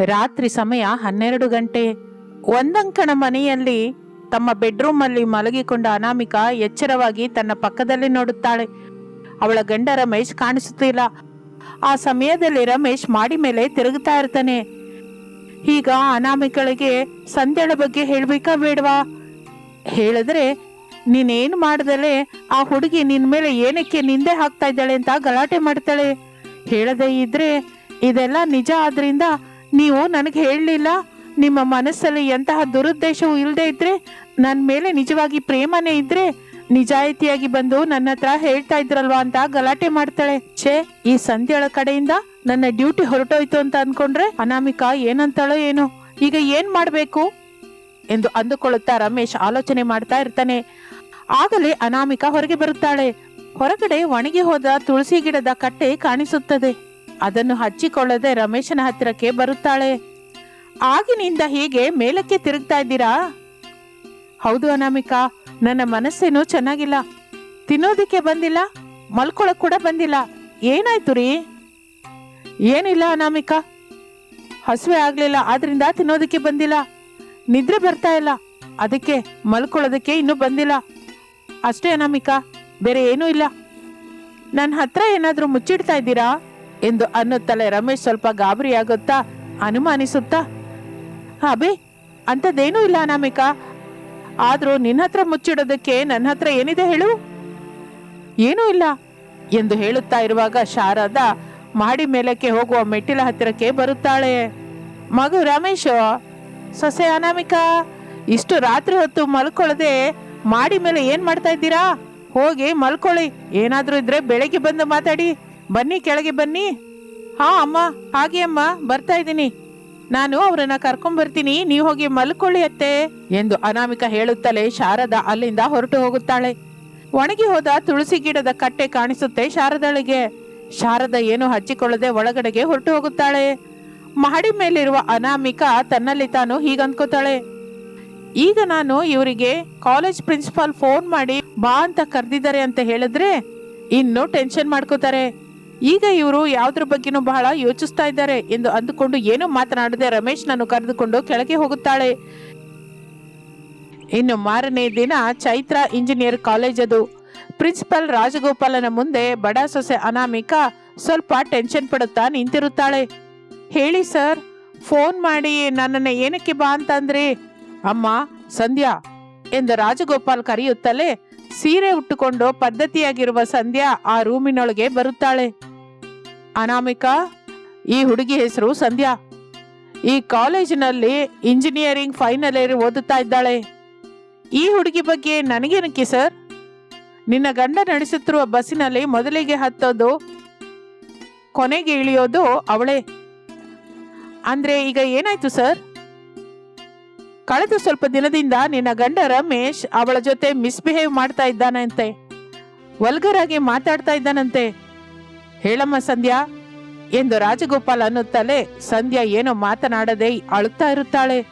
ರಾತ್ರಿ ಸಮಯ ಹನ್ನೆರಡು ಗಂಟೆ. ಒಂದಂಕಣ ಮನೆಯಲ್ಲಿ ತಮ್ಮ ಬೆಡ್ರೂಮ್ ಅಲ್ಲಿ ಮಲಗಿಕೊಂಡ ಅನಾಮಿಕ ಎಚ್ಚರವಾಗಿ ತನ್ನ ಪಕ್ಕದಲ್ಲಿ ನೋಡುತ್ತಾಳೆ. ಅವಳ ಗಂಡ ರಮೇಶ್ ಕಾಣಿಸುತ್ತಿಲ್ಲ. ಆ ಸಮಯದಲ್ಲಿ ರಮೇಶ್ ಮಾಡಿ ಮೇಲೆ ತಿರುಗುತ್ತಾ ಇರ್ತಾನೆ. ಈಗ ಅನಾಮಿಕಳಿಗೆ ಸಂಧ್ಯಾಳ ಬಗ್ಗೆ ಹೇಳಬೇಕಾ ಬೇಡವಾ? ಹೇಳಿದ್ರೆ, ನೀನೇನು ಮಾಡ್ದಲೆ? ಆ ಹುಡುಗಿ ನಿನ್ನ ಮೇಲೆ ಏನಕ್ಕೆ ನಿಂದೆ ಹಾಕ್ತಾ ಇದ್ದಾಳೆ ಅಂತ ಗಲಾಟೆ ಮಾಡ್ತಾಳೆ. ಹೇಳದೇ ಇದ್ರೆ ಇದೆಲ್ಲ ನಿಜ ಆದ್ರಿಂದ ನೀವು ನನಗೆ ಹೇಳಲಿಲ್ಲ. ನಿಮ್ಮ ಮನಸ್ಸಲ್ಲಿ ಎಂತಹ ದುರುದ್ದೇಶವೂ ಇಲ್ಲದೆ ಇದ್ರೆ ನನ್ನ ಮೇಲೆ ನಿಜವಾಗಿ ಪ್ರೇಮನೇ ಇದ್ರೆ ನಿಜಾಯಿತಿಯಾಗಿ ಬಂದು ನನ್ನ ಹತ್ರ ಹೇಳ್ತಾ ಇದ್ರಲ್ವಾ ಅಂತ ಗಲಾಟೆ ಮಾಡ್ತಾಳೆ. ಛೇ, ಈ ಸಂಧ್ಯಾಳ ಕಡೆಯಿಂದ ನನ್ನ ಡ್ಯೂಟಿ ಹೊರಟೋಯ್ತು ಅಂತ ಅನ್ಕೊಂಡ್ರೆ ಅನಾಮಿಕಾ ಏನಂತಾಳೋ ಏನು. ಈಗ ಏನ್ ಮಾಡ್ಬೇಕು? ಎಂದು ಅಂದುಕೊಳ್ಳುತ್ತಾ ರಮೇಶ್ ಆಲೋಚನೆ ಮಾಡ್ತಾ ಇರ್ತಾನೆ. ಆಗಲೇ ಅನಾಮಿಕಾ ಹೊರಗೆ ಬರುತ್ತಾಳೆ. ಹೊರಗಡೆ ಒಣಗಿ ಹೋದ ತುಳಸಿ ಗಿಡದ ಕಟ್ಟೆ ಕಾಣಿಸುತ್ತದೆ. ಅದನ್ನು ಹಚ್ಚಿಕೊಳ್ಳದೆ ರಮೇಶನ ಹತ್ತಿರಕ್ಕೆ ಬರುತ್ತಾಳೆ. ಆಗಿನಿಂದ ಹೀಗೆ ಮೇಲಕ್ಕೆ ತಿರುಗ್ತಾ ಇದ್ದೀರಾ? ಹೌದು ಅನಾಮಿಕಾ, ನನ್ನ ಮನಸ್ಸೇನೋ ಚೆನ್ನಾಗಿಲ್ಲ. ತಿನ್ನೋದಿಕ್ಕೆ ಬಂದಿಲ್ಲ, ಮಲ್ಕೊಳಕ್ ಕೂಡ ಬಂದಿಲ್ಲ. ಏನಾಯ್ತು ರೀ? ಏನಿಲ್ಲ ಅನಾಮಿಕಾ. ಹಸುವೆ ಆಗ್ಲಿಲ್ಲ, ಆದ್ರಿಂದ ತಿನ್ನೋದಕ್ಕೆ ಬಂದಿಲ್ಲ. ನಿದ್ರೆ ಬರ್ತಾ ಇಲ್ಲ. ಅದಕ್ಕೆ ಮಲ್ಕೊಳ್ಳೋದಕ್ಕೆ ಇನ್ನೂ ಬಂದಿಲ್ಲ. ಅಷ್ಟೇ ಅನಾಮಿಕಾ, ಬೇರೆ ಏನೂ ಇಲ್ಲ. ನನ್ನ ಹತ್ರ ಏನಾದರೂ ಮುಚ್ಚಿಡ್ತಾ ಇದ್ದೀರಾ? ಎಂದು ಅನ್ನುತ್ತಲೇ ರಮೇಶ್ ಸ್ವಲ್ಪ ಗಾಬರಿಯಾಗುತ್ತಾ ಅನುಮಾನಿಸುತ್ತಾ ಅಬೇ ಅಂಥದ್ದೇನೂ ಇಲ್ಲ ಅನಾಮಿಕಾ. ಆದ್ರೂ ನಿನ್ನ ಹತ್ರ ಮುಚ್ಚಿಡೋದಕ್ಕೆ ನನ್ನ ಹತ್ರ ಏನಿದೆ ಹೇಳು? ಏನೂ ಇಲ್ಲ. ಎಂದು ಹೇಳುತ್ತಾ ಇರುವಾಗ ಶಾರದಾ ಮಾಡಿ ಮೇಲಕ್ಕೆ ಹೋಗುವ ಮೆಟ್ಟಿಲ ಹತ್ತಿರಕ್ಕೆ ಬರುತ್ತಾಳೆ. ಮಗು ರಮೇಶ್, ಸೊಸೆ ಅನಾಮಿಕಾ, ಇಷ್ಟು ರಾತ್ರಿ ಹೊತ್ತು ಮಲ್ಕೊಳ್ಳದೆ ಮಾಡಿ ಮೇಲೆ ಏನ್ ಮಾಡ್ತಾ ಇದ್ದೀರಾ? ಹೋಗಿ ಮಲ್ಕೊಳ್ಳಿ. ಏನಾದರೂ ಇದ್ರೆ ಬೆಳಗ್ಗೆ ಬಂದು ಮಾತಾಡಿ. ಬನ್ನಿ, ಕೆಳಗೆ ಬನ್ನಿ. ಹಾ, ಅಮ್ಮ, ಹಾಗೆ ಅಮ್ಮ, ಬರ್ತಾ ಇದ್ದೀನಿ. ನಾನು ಅವರನ್ನ ಕರ್ಕೊಂಡ್ ಬರ್ತೀನಿ ನೀವು ಹೋಗಿ ಮಲ್ಕೊಳ್ಳಿ ಅತ್ತೆ ಎಂದು ಅನಾಮಿಕ ಹೇಳುತ್ತಲೇ ಶಾರದಾ ಅಲ್ಲಿಂದ ಹೊರಟು ಹೋಗುತ್ತಾಳೆ. ಒಣಗಿ ಹೋದ ತುಳಸಿ ಗಿಡದ ಕಟ್ಟೆ ಕಾಣಿಸುತ್ತೆ ಶಾರದಾಳಿಗೆ. ಶಾರದ ಏನು ಹಚ್ಚಿಕೊಳ್ಳದೆ ಒಳಗಡೆಗೆ ಹೊರಟು ಹೋಗುತ್ತಾಳೆ. ಮಹಡಿ ಮೇಲಿರುವ ಅನಾಮಿಕ ತನ್ನಲ್ಲಿ ತಾನು ಹೀಗನ್ಕೋತಾಳೆ. ಈಗ ನಾನು ಇವರಿಗೆ ಕಾಲೇಜ್ ಪ್ರಿನ್ಸಿಪಾಲ್ ಫೋನ್ ಮಾಡಿ ಬಾ ಅಂತ ಕರೆದಿದ್ದಾರೆ ಅಂತ ಹೇಳಿದ್ರೆ ಇನ್ನು ಟೆನ್ಷನ್ ಮಾಡ್ಕೋತಾರೆ. ಈಗ ಇವರು ಯಾವ್ದ್ರ ಬಗ್ಗೆನೂ ಬಹಳ ಯೋಚಿಸ್ತಾ ಇದ್ದಾರೆ ಎಂದು ಅಂದುಕೊಂಡು ಏನು ಮಾತನಾಡದೆ ರಮೇಶ್ ನಾನು ಕರೆದುಕೊಂಡು ಕೆಳಗೆ ಹೋಗುತ್ತಾಳೆ. ಇನ್ನು ಮಾರನೇ ದಿನ ಚೈತ್ರ ಇಂಜಿನಿಯರ್ ಕಾಲೇಜ್ ಅದು. ಪ್ರಿನ್ಸಿಪಲ್ ರಾಜಗೋಪಾಲನ ಮುಂದೆ ಬಡ ಸೊಸೆ ಅನಾಮಿಕಾ ಸ್ವಲ್ಪ ಟೆನ್ಷನ್ ಪಡುತ್ತಾ ನಿಂತಿರುತ್ತಾಳೆ. ಹೇಳಿ ಸರ್, ಫೋನ್ ಮಾಡಿ ನನ್ನನ್ನು ಏನಕ್ಕೆ ಬಾ ಅಂತಂದ್ರಿ? ಅಮ್ಮ, ಸಂಧ್ಯಾ ಎಂದು ರಾಜಗೋಪಾಲ್ ಕರೆಯುತ್ತಲೇ ಸೀರೆ ಉಟ್ಟುಕೊಂಡು ಪದ್ಧತಿಯಾಗಿರುವ ಸಂಧ್ಯಾ ಆ ರೂಮಿನೊಳಗೆ ಬರುತ್ತಾಳೆ. ಅನಾಮಿಕಾ, ಈ ಹುಡುಗಿ ಹೆಸರು ಸಂಧ್ಯಾ. ಈ ಕಾಲೇಜಿನಲ್ಲಿ ಇಂಜಿನಿಯರಿಂಗ್ ಫೈನಲ್ ಇಯರ್ ಓದುತ್ತಾ ಇದ್ದಾಳೆ. ಈ ಹುಡುಗಿ ಬಗ್ಗೆ ನನಗೇನಕ್ಕೆ ಸರ್? ನಿನ್ನ ಗಂಡ ನಡೆಸುತ್ತಿರುವ ಬಸ್ಸಿನಲ್ಲಿ ಮೊದಲಿಗೆ ಹತ್ತೋದು, ಕೊನೆಗೆ ಇಳಿಯೋದು ಅವಳೇ. ಅಂದ್ರೆ ಈಗ ಏನಾಯ್ತು ಸರ್? ಕಳೆದ ಸ್ವಲ್ಪ ದಿನದಿಂದ ನಿನ್ನ ಗಂಡ ರಮೇಶ್ ಅವಳ ಜೊತೆ ಮಿಸ್ಬಿಹೇವ್ ಮಾಡ್ತಾ ಇದ್ದಾನಂತೆ. ವಲ್ಗರಾಗಿ ಮಾತಾಡ್ತಾ ಇದ್ದಾನಂತೆ. ಹೇಳಮ್ಮ ಸಂಧ್ಯಾ, ಎಂದು ರಾಜಗೋಪಾಲ್ ಅನ್ನುತ್ತಲೇ ಸಂಧ್ಯಾ ಏನೋ ಮಾತನಾಡದೆ ಅಳುತ್ತಾ ಇರುತ್ತಾಳೆ.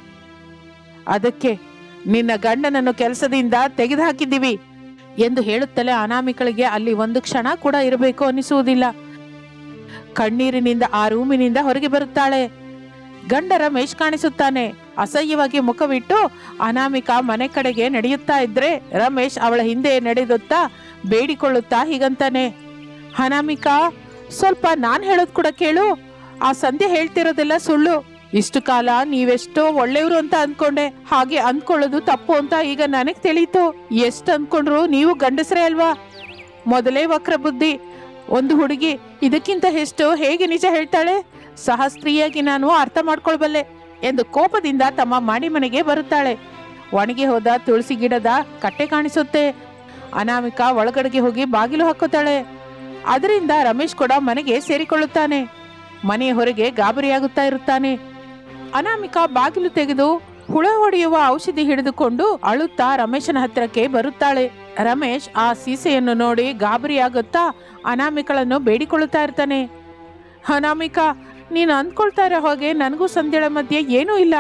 ಅದಕ್ಕೆ ನಿನ್ನ ಗಂಡನನ್ನು ಕೆಲಸದಿಂದ ತೆಗೆದುಹಾಕಿದ್ದೀವಿ ಎಂದು ಹೇಳುತ್ತಲೇ ಅನಾಮಿಕಳಿಗೆ ಅಲ್ಲಿ ಒಂದು ಕ್ಷಣ ಕೂಡ ಇರಬೇಕು ಅನಿಸುವುದಿಲ್ಲ ಕಣ್ಣೀರಿನಿಂದ ಆ ರೂಮಿನಿಂದ ಹೊರಗೆ ಬರುತ್ತಾಳೆ. ಗಂಡ ರಮೇಶ್ ಕಾಣಿಸುತ್ತಾನೆ. ಅಸಹ್ಯವಾಗಿ ಮುಖವಿಟ್ಟು ಅನಾಮಿಕಾ ಮನೆ ಕಡೆಗೆ ನಡೆಯುತ್ತಾ ಇದ್ರೆ ರಮೇಶ್ ಅವಳ ಹಿಂದೆ ನಡೆದುತ್ತಾ ಬೇಡಿಕೊಳ್ಳುತ್ತಾ ಹೀಗಂತಾನೆ. ಅನಾಮಿಕಾ, ಸ್ವಲ್ಪ ನಾನು ಹೇಳೋದ್ ಕೂಡ ಕೇಳು. ಆ ಸಂಧ್ಯೆ ಹೇಳ್ತಿರೋದೆಲ್ಲ ಸುಳ್ಳು. ಇಷ್ಟು ಕಾಲ ನೀವೆಷ್ಟೋ ಒಳ್ಳೆಯವರು ಅಂತ ಅನ್ಕೊಂಡೆ. ಹಾಗೆ ಅನ್ಕೊಳ್ಳೋದು ತಪ್ಪು ಅಂತ ಈಗ ನನಗೆ ತಿಳೀತು ಎಷ್ಟು ಅನ್ಕೊಂಡ್ರು ನೀವು ಗಂಡಸರೇ ಅಲ್ವಾ? ಮೊದಲೇ ವಕ್ರ ಬುದ್ಧಿ ಒಂದು ಹುಡುಗಿ, ಇದಕ್ಕಿಂತ ಎಷ್ಟು ಹೇಗೆ ನಿಜ ಹೇಳ್ತಾಳೆ? ಸಹ ಸ್ತ್ರೀಯಾಗಿ ನಾನು ಅರ್ಥ ಮಾಡ್ಕೊಳ್ಬಲ್ಲೆ ಎಂದು ಕೋಪದಿಂದ ತಮ್ಮ ಮಾಡಿ ಮನೆಗೆ ಬರುತ್ತಾಳೆ. ಒಣಗಿ ಹೋದ ತುಳಸಿ ಗಿಡದ ಕಟ್ಟೆ ಕಾಣಿಸುತ್ತೆ. ಅನಾಮಿಕಾ ಒಳಗಡೆಗೆ ಹೋಗಿ ಬಾಗಿಲು ಹಾಕುತ್ತಾಳೆ. ಅದರಿಂದ ರಮೇಶ್ ಕೂಡ ಮನೆಗೆ ಸೇರಿಕೊಳ್ಳುತ್ತಾನೆ. ಮನೆಯ ಹೊರಗೆ ಗಾಬರಿಯಾಗುತ್ತಾ ಇರುತ್ತಾನೆ. ಅನಾಮಿಕಾ ಬಾಗಿಲು ತೆಗೆದು ಹುಳ ಹೊಡೆಯುವ ಔಷಧಿ ಹಿಡಿದುಕೊಂಡು ಅಳುತ್ತಾ ರಮೇಶನ ಹತ್ತಿರಕ್ಕೆ ಬರುತ್ತಾಳೆ. ರಮೇಶ್ ಆ ಸೀಸೆಯನ್ನು ನೋಡಿ ಗಾಬರಿಯಾಗುತ್ತಾ ಅನಾಮಿಕಳನ್ನು ಬೇಡಿಕೊಳ್ಳುತ್ತಾ ಇರ್ತಾನೆ. ಅನಾಮಿಕಾ ನೀನು ಅಂದ್ಕೊಳ್ತಾ ಇರೋ ಹಾಗೆ ನನಗೂ ಸಂಧ್ಯಾಳ ಮಧ್ಯೆ ಏನೂ ಇಲ್ಲ.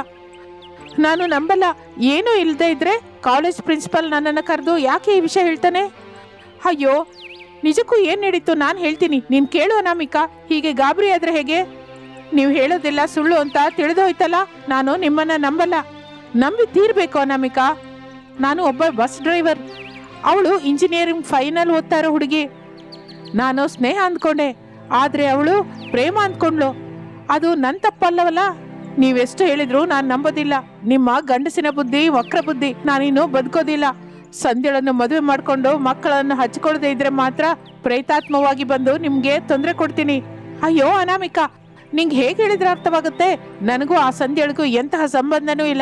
ನಾನು ನಂಬಲ್ಲ, ಏನೂ ಇಲ್ಲದೆ ಇದ್ರೆ ಕಾಲೇಜ್ ಪ್ರಿನ್ಸಿಪಲ್ ನನ್ನನ್ನು ಕರೆದು ಯಾಕೆ ಈ ವಿಷಯ ಹೇಳ್ತಾನೆ? ಅಯ್ಯೋ, ನಿಜಕ್ಕೂ ಏನು ನಡೀತು ನಾನು ಹೇಳ್ತೀನಿ, ನೀನು ಕೇಳು ಅನಾಮಿಕಾ, ಹೀಗೆ ಗಾಬರಿ ಆದರೆ ಹೇಗೆ? ನೀವು ಹೇಳೋದಿಲ್ಲ ಸುಳ್ಳು ಅಂತ ತಿಳಿದೋಯ್ತಲ್ಲ, ನಾನು ನಿಮ್ಮನ್ನ ನಂಬಲ್ಲ. ನಂಬಿ ತೀರ್ಬೇಕು ಅನಾಮಿಕಾ. ನಾನು ಒಬ್ಬ ಬಸ್ ಡ್ರೈವರ್ ಅವಳು ಇಂಜಿನಿಯರಿಂಗ್ ಫೈನಲ್ ಓದ್ತಾ ಇರೋ ಹುಡುಗಿ. ನಾನು ಸ್ನೇಹ ಅಂದ್ಕೊಂಡೆ, ಆದರೆ ಅವಳು ಪ್ರೇಮ ಅಂದ್ಕೊಂಡ್ಲು ಅದು ನನ್ನ ತಪ್ಪಲ್ಲವಲ್ಲ? ನೀವೆಷ್ಟು ಹೇಳಿದ್ರು ನಾನು ನಂಬೋದಿಲ್ಲ. ನಿಮ್ಮ ಗಂಡಸಿನ ಬುದ್ಧಿ, ವಕ್ರ ಬುದ್ಧಿ ನಾನಿನ್ನು ಬದುಕೋದಿಲ್ಲ. ಸಂಧ್ಯಳನ್ನು ಮದುವೆ ಮಾಡಿಕೊಂಡು ಮಕ್ಕಳನ್ನು ಹಚ್ಕೊಳ್ಳದೆ ಇದ್ರೆ ಮಾತ್ರ ಪ್ರೇತಾತ್ಮವಾಗಿ ಬಂದು ನಿಮ್ಗೆ ತೊಂದರೆ ಕೊಡ್ತೀನಿ. ಅಯ್ಯೋ, ಅನಾಮಿಕಾ! ನಿಂಗೆ ಹೇಗೆ ಹೇಳಿದ್ರೆ ಅರ್ಥವಾಗುತ್ತೆ? ನನಗೂ ಆ ಸಂಧ್ಯಳಿಗೂ ಎಂತಹ ಸಂಬಂಧನೂ ಇಲ್ಲ.